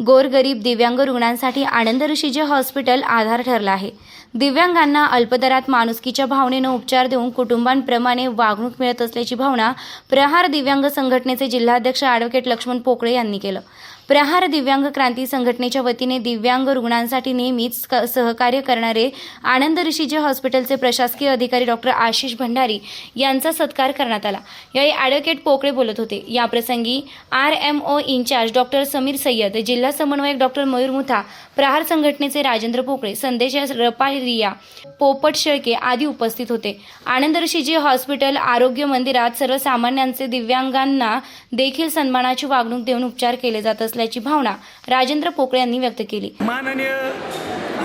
गोरगरीब दिव्यांग रुग्णांसाठी आनंद ऋषीचे हॉस्पिटल आधार ठरलं आहे. दिव्यांगांना अल्पदरात माणुसकीच्या भावनेनं उपचार देऊन कुटुंबांप्रमाणे वागणूक मिळत असल्याची भावना प्रहार दिव्यांग संघटनेचे जिल्हाध्यक्ष ॲडव्होकेट लक्ष्मण पोकळे यांनी केलं. प्रहार दिव्यांग क्रांती संघटनेच्या वतीने दिव्यांग रुग्णांसाठी नेहमीच क- सहकार्य करणारे आनंद ऋषीजी हॉस्पिटलचे प्रशासकीय अधिकारी डॉक्टर आशिष भंडारी यांचा सत्कार करण्यात आला. यावेळी ॲडव्होकेट पोकळे बोलत होते. याप्रसंगी R M O incharge doctor Samir Sayyad जिल्हा समन्वयक डॉक्टर मयूर मुथा प्रहार संघटनेचे राजेंद्र पोकळे संदेश रपारिया पोपट शेळके आदी उपस्थित होते. आनंद ऋषीजी हॉस्पिटल आरोग्य मंदिरात सर्वसामान्यांचे दिव्यांगांना देखील सन्मानाची वागणूक देऊन उपचार केले जात असल्याची भावना राजेंद्र पोकळे यांनी व्यक्त केली. माननीय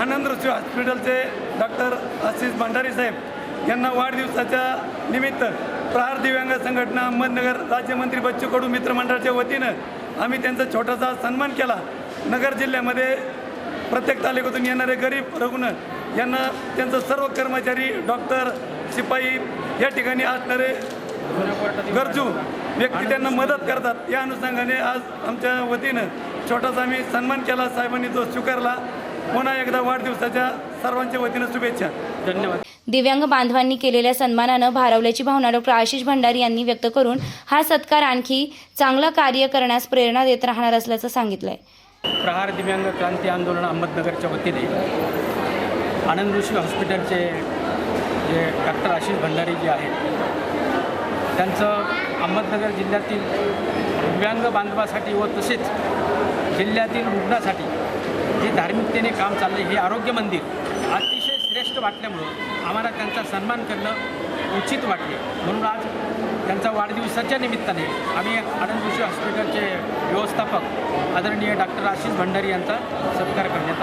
आनंद ऋषी हॉस्पिटलचे डॉक्टर आशिष भंडारी साहेब यांना वाढदिवसाच्या निमित्त प्रहार दिव्यांग संघटना अहमदनगर राज्यमंत्री बच्चू कडू मित्रमंडळाच्या वतीनं आम्ही त्यांचा छोटासा सन्मान केला. नगर जिल्ह्यामध्ये प्रत्येक तालुक्यातून येणारे गरीब रुग्ण यांना त्यांचं सर्व कर्मचारी डॉक्टर शिपाई या ठिकाणी असणारे गरजू व्यक्ती त्यांना मदत करतात. या अनुषंगाने आज आमच्या वतीनं छोटासा आम्ही सन्मान केला. साहेबांनी तो स्वीकारला पुन्हा एकदा वाढदिवसाच्या सर्वांच्या वतीनं शुभेच्छा. धन्यवाद. दिव्यांग बांधवांनी केलेल्या सन्मानानं भारावल्याची भावना डॉक्टर आशिष भंडारी यांनी व्यक्त करून हा सत्कार आणखी चांगलं कार्य करण्यास प्रेरणा देत राहणार असल्याचं सांगितलंय. प्रहार दिव्यांग क्रांती आंदोलन अहमदनगरच्या वतीने आनंद ऋषी हॉस्पिटलचे जे डॉक्टर आशिष भंडारी जे आहेत त्यांचं अहमदनगर जिल्ह्यातील दिव्यांग बांधवासाठी व तसेच जिल्ह्यातील रुग्णासाठी जे धार्मिकतेने काम चालले हे आरोग्य मंदिर अतिशय श्रेष्ठ वाटल्यामुळं आम्हाला त्यांचा सन्मान करणं उचित वाटले. म्हणून आज त्यांचा वाढदिवसाच्या निमित्ताने आम्ही आनंद जोशी हॉस्पिटलचे व्यवस्थापक आदरणीय डॉक्टर आशिष भंडारी यांचा सत्कार करण्यात